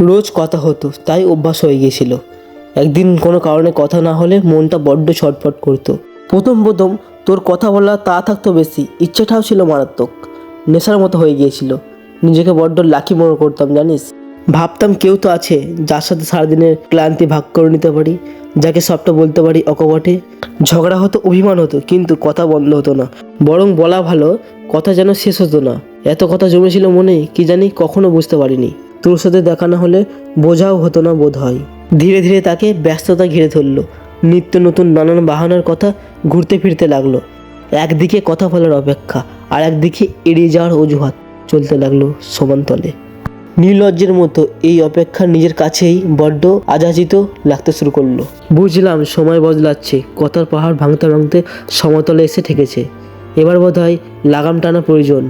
রোজ কথা হতো, তাই অভ্যাস হয়ে গিয়েছিল। একদিন কোনো কারণে কথা না হলে মনটা বড্ড ছটফট করতো। প্রথম প্রথম তোর কথা বলা তা থাকতো বেশি, ইচ্ছেটাও ছিল মারাত্মক। নেশার মতো হয়ে গিয়েছিল। নিজেকে বড্ড লাকি মনে করতাম, জানিস? ভাবতাম কেউ তো আছে যার সাথে সারাদিনের ক্লান্তি ভাগ করে নিতে পারি, যাকে সবটা বলতে পারি অকপটে। ঝগড়া হতো, অভিমান হতো, কিন্তু কথা বন্ধ হতো না। বরং বলা ভালো, কথা যেন শেষ হতো না। এত কথা জমেছিল মনে, কি জানি কখনো বুঝতে পারিনি। তোর সাথে দেখা না হলে বোঝাও হতো না বোধ হয় ধীরে ধীরে তাকে ব্যস্ততা ঘিরে ধরলো। নিত্য নতুন নানান বাহানার কথা ঘুরতে ফিরতে লাগল। একদিকে কথা বলার অপেক্ষা, আর একদিকে এড়িয়ে যাওয়ার অজুহাত চলতে লাগল সমান্তলে। নির্লজ্জের মতো এই অপেক্ষা নিজের কাছেই বড্ড আজাজিত লাগতে শুরু করল। বুঝলাম সময় বদলাচ্ছে, কথার পাহাড় ভাঙতে ভাঙতে সমতলে এসে ঠেকেছে। এবার বোধ হয় লাগাম টানা প্রয়োজন।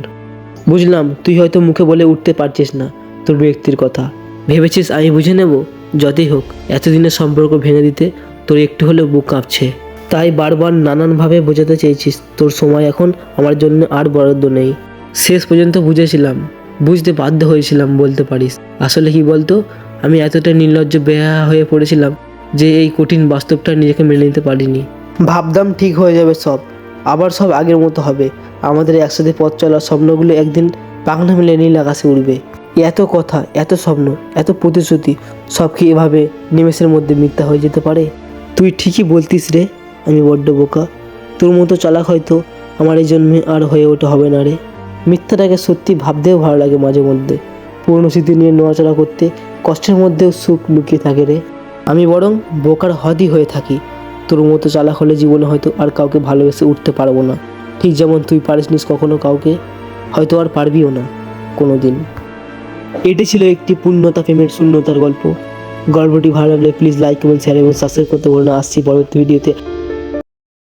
বুঝলাম, তুই হয়তো মুখে বলে উঠতে পারছিস না। তোর ব্যক্তির কথা। ভেবেছিস আমি বুঝে নেব? যতই হোক, এতদিনের সম্পর্ক ভেঙে দিতে তোর একটু হলেও বুক কাঁপছে। তাই বারবার নানানভাবে বোঝাতে চেয়েছিস, তোর সময় এখন আমার জন্য আর বরাদ্দ নেই। শেষ পর্যন্ত বুঝেছিলাম, বুঝতে বাধ্য হয়েছিলাম বলতে পারিস। আসলে কি বলতো, আমি এতটা নির্লজ্জ বেহা হয়ে পড়েছিলাম যে এই কঠিন বাস্তবটা নিজেকে মেনে নিতে পারিনি। ভাবতাম ঠিক হয়ে যাবে সব, আবার সব আগের মতো হবে। আমাদের একসাথে পথ চলার স্বপ্নগুলো একদিন পাখনা মিলে নীল আকাশে উঠবে এত কথা, এত স্বপ্ন, এত প্রতিশ্রুতি, সব কি এভাবে নিমেষের মধ্যে মিথ্যা হয়ে যেতে পারে? তুই ঠিকই বলতিস রে, আমি বড্ড বোকা। তোর মতো চালাক হয়তো আমার এই জন্মে আর হয়ে ওঠা হবে না রে। মিথ্যাটাকে সত্যি ভাবতেও ভালো লাগে মাঝে মধ্যে। পুরনো স্মৃতি নিয়ে নড়াচড়া করতে কষ্টের মধ্যেও সুখ লুকিয়ে থাকে রে। আমি বরং বোকার হদই হয়ে থাকি। তোর মতো চালাক হলে জীবনে হয়তো আর কাউকে ভালোবেসে উঠতে পারব না। ঠিক যেমন তুই পারিসনিস কখনো কাউকে, হয়তো আর পারবিও না কোনো দিন এটি ছিল একটি পূর্ণতা প্রেমের শূন্যতার গল্প। গল্পটি ভালো লাগলে প্লিজ লাইক কমেন্ট শেয়ার এবং সাবস্ক্রাইব করতে বলুন আসছি পরবর্তী ভিডিওতে